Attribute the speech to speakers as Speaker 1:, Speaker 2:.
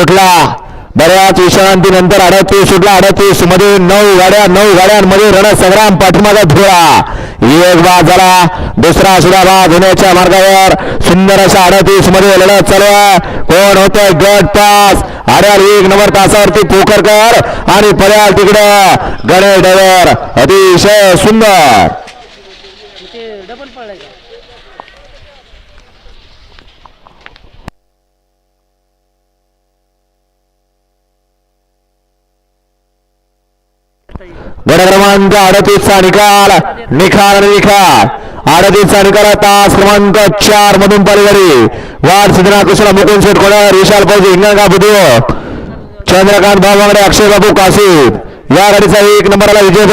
Speaker 1: सुटला. बऱ्याच विश्रांतीनंतर अडतीस सुटला. अडतीसमध्ये नऊ गाड्या नऊ गाड्यांमध्ये रणसंग्राम पाठीमागा धुळा. एक बाद झाला. दुसरा सुद्धा बाद होण्याच्या मार्गावर सुंदर अशा अडतीसमध्ये लढत चालू आहे. कोण होतंय? गट पास. आड्याल एक नंबर तासावरती पोकरकर आणि पर्याल तिकडं. गणेश डवर अतिशय सुंदर. गड क्रमांक अडतीसचा निकाल. निकाल आणि निकाल अडतीसचा निकाल तास क्रमांक चार मधून पलीकडे वाद सिद्धना कुशला मुकुंद शेठ कोळ्यावर विशाल फौजी हिंगणगाव बुद्धिव चंद्रकांत भावांगडे अक्षय बाबू काशीद या गाडीचा एक नंबरला विजय